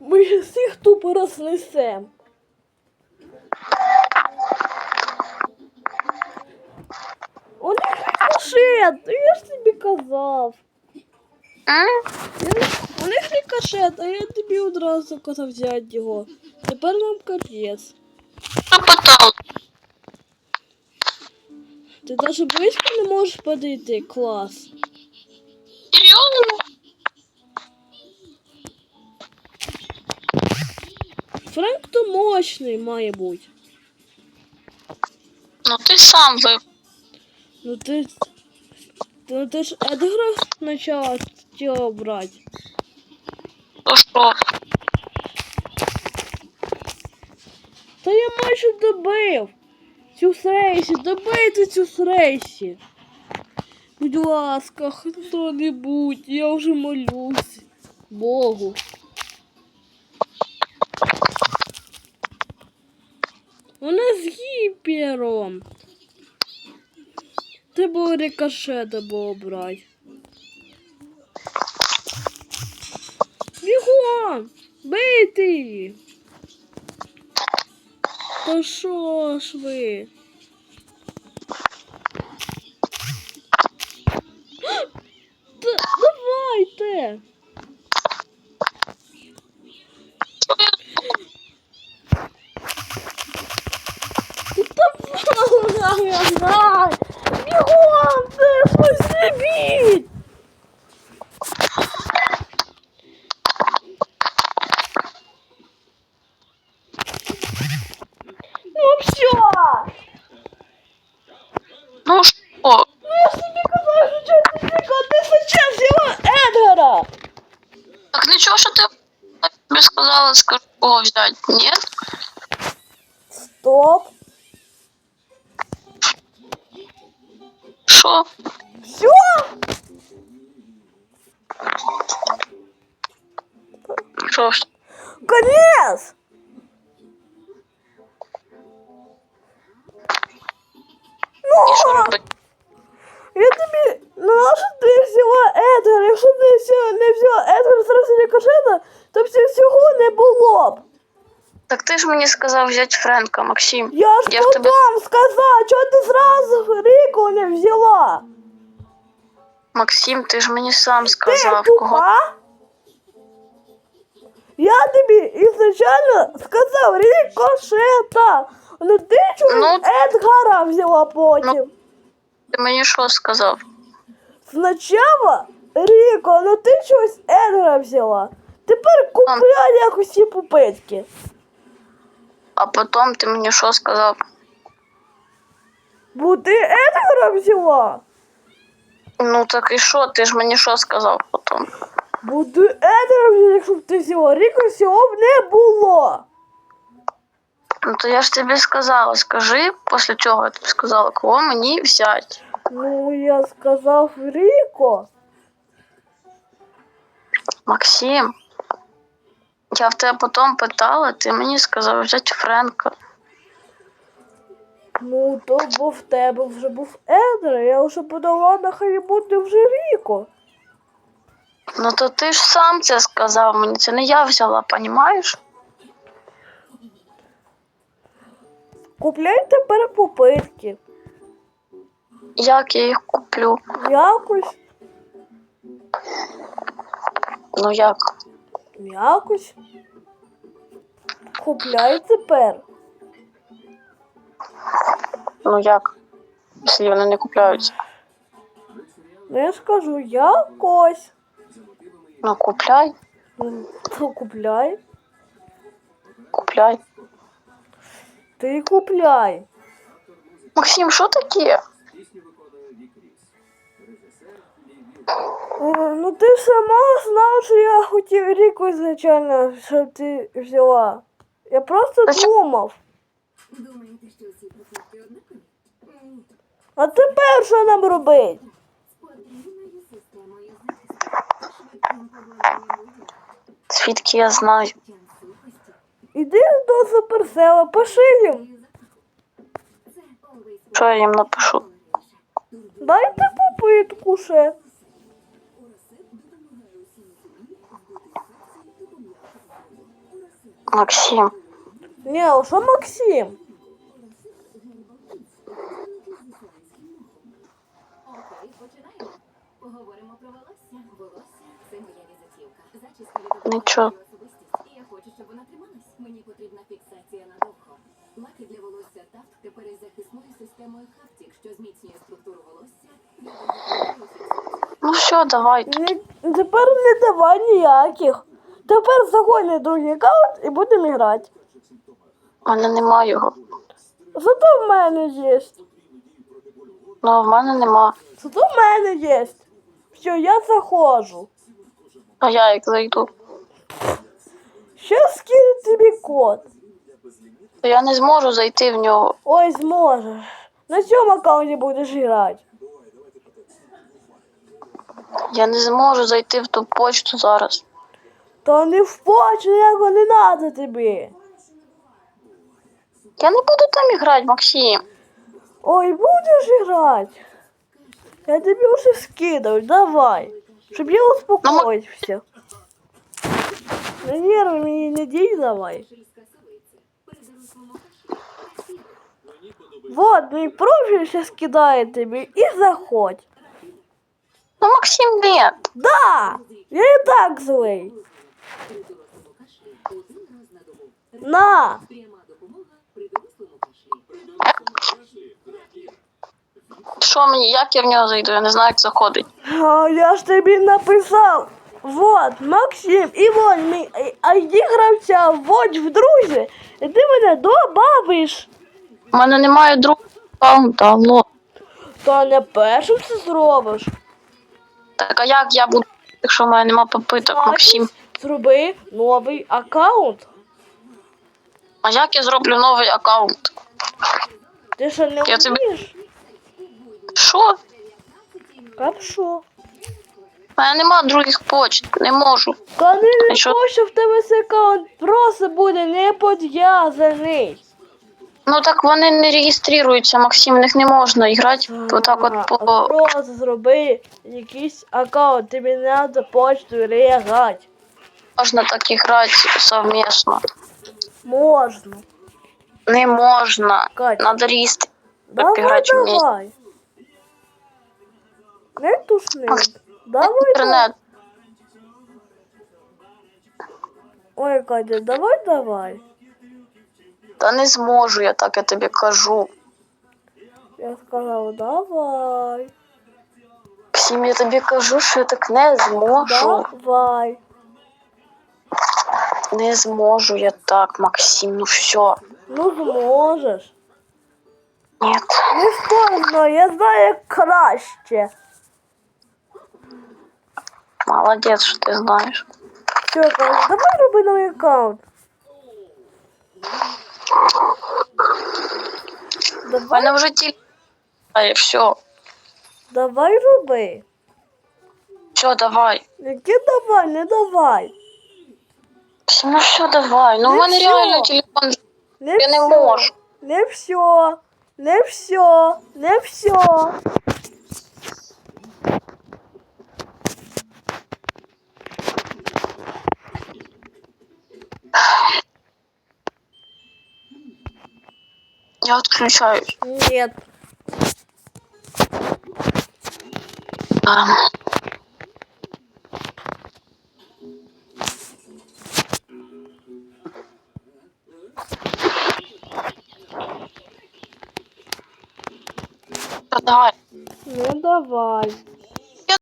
Ми ж всіх тупо рознесем. У них рикошет, я ж тобі казав. Я- У них рикошет, а я тобі одразу казав взяти його. Тепер нам капець. Ти навіть близько не можеш подійти, клас. Серйозно? Френк то мощний має бути. Ну ти сам ви. Ну ти. Ну ти ж Едгара спочатку хотіла брати. То що? Та я майже добив. Цю срейсі, добийте цю срейсі. Будь ласка, хто-небудь, я вже молюсь. Богу. Вона з гіпером. Треба рикошета було брати. Бігом! Бийте її! Та що ж ви? Та давайте! Та давай! Бігом! Ти щось зробіть! Ну все! Ну що? Ну я ж тобі казав, що чорт ти сейчас його Едгара! Так нічого, що ти тобі сказала, скажу, кого взяти. Ні? Стоп! Що? Все! Що ж? Конец! І що Ну, робити? я тобі... Ну, а що ти взяла Едгар? Якщо ти не взяла Едгар зараз рикошета, то б цього всього не було б. Так ти ж мені сказав взяти Френка, Максим. Я ж Я в потом тебе- сказала, чого ти зразу Рику не взяла? Максим, ти ж мені сам Ти кого. тупа? Я тобі ізначально сказав рикошета. Ну ти чого Ну, Едгара взяла потім? Ти мені що сказав? Спочатку Ріко, ну ти чогось Едгара взяла. Тепер купляй якось ці пупитки. А потім ти мені що сказав? Бо ти Едгара взяла. Ну так і що? Ти ж мені що сказав потім? Бо ти Едгара взяла, якщо б ти взяла. Ріко всього б не було. Ну то я ж тобі сказала, скажи, після чого я тобі сказала, кого мені взяти. Ну, я сказав Ріко. Максим. Я в тебе потім питала, ти мені сказав взяти Френка. Ну, то бо в тебе вже був Едгар, я вже подала на хай вже Ріко. Ну то ти ж сам це сказав мені, це не я взяла, понімаєш? Купляй тепер попитки. Як я їх куплю? Якось, Ну як? якось. Купляй тепер. Ну як? Якщо вони не купляються. Ну я ж кажу, якось. Ну купляй, Ну, купляй. купляй. Ти купляй. Максим, що таке? Е, Ну ти ж сама знав, що я хотів Ріку ізначально, щоб ти взяла. Я просто Та що- думав. Думаєте, що всі продукти однакові? Ні. А тепер що нам робить? З потрібною системою захисту, швидким поводженням вугілля, Звідки я знаю? Іди до суперсела, пиши їм. Що я їм напишу? Дайте попитку ще. Максим, Ні, а що Максим? Окей, системою Хаптік, що зміцнює структуру волосся. Ну все, давай. Тепер не давай ніяких. Тепер заходь на другий аккаунт і будемо грати. У мене немає його. Зато в мене є. Ну, в мене нема. Зато в мене є. Все, я заходжу. А я як зайду. Ще скину тобі код. Я не зможу зайти в нього. Ой, зможеш. На цьому аккаунті будеш грати. Я не зможу зайти в ту почту зараз. Та не в почту, ніякого не треба тобі. Я не буду там грати, Максим. Ой, будеш грати. Я тобі вже скидав, давай. Щоб я успокоївся. На нерви мені не дій давай. Вот, мій профіль ще скидає тобі і заходь. Ну, Максим, ні. Да! Я і так злий. на. Що мені, як я в нього зайду? Я не знаю, як заходить. А я ж тобі написав. Вот, Максим, і вон мій ID гравця, вводь в друзі, і ти мене добавиш. У мене немає другого аккаунта, алло. Та не першим це зробиш. Так а як я буду, якщо в мене нема попиток, Максим? Зроби новий аккаунт. А як я зроблю новий аккаунт? Ти що не Я тобі- вмієш? Що? Хорошо. У мене нема других почт, не можу. Та не А що? що в тебе цей аккаунт просто буде не подв'язаний. Ну так вони не реєструються, Максим, в них не можна грати отак от по. Просто зроби якийсь аккаунт, тобі треба почту реагати. Можна так грати совмісно. Можна. Не можна. Катя. Надо реєструвати. Давай, давай. Не тушни. Давай. Інтернет. Ой, Катя, давай, давай. Та не зможу, я так я тобі кажу. Я сказала, давай. Максим, я тобі кажу, що я так не зможу. Давай. Не зможу я так, Максим, ну все. Ну зможеш. Ні. Не складно, я знаю як краще. Молодець, що ти знаєш. Все, Катя, давай роби новий аккаунт. Давай, мене вже тіль. Все. давай роби. Все, давай. Яке давай, не давай. Ну все, давай. Ну в мене всьо. реально телефон. Не Я не всьо. можу. Не все. Не все. Не все. Я отключаюсь. Нет. А. Давай. Ну давай.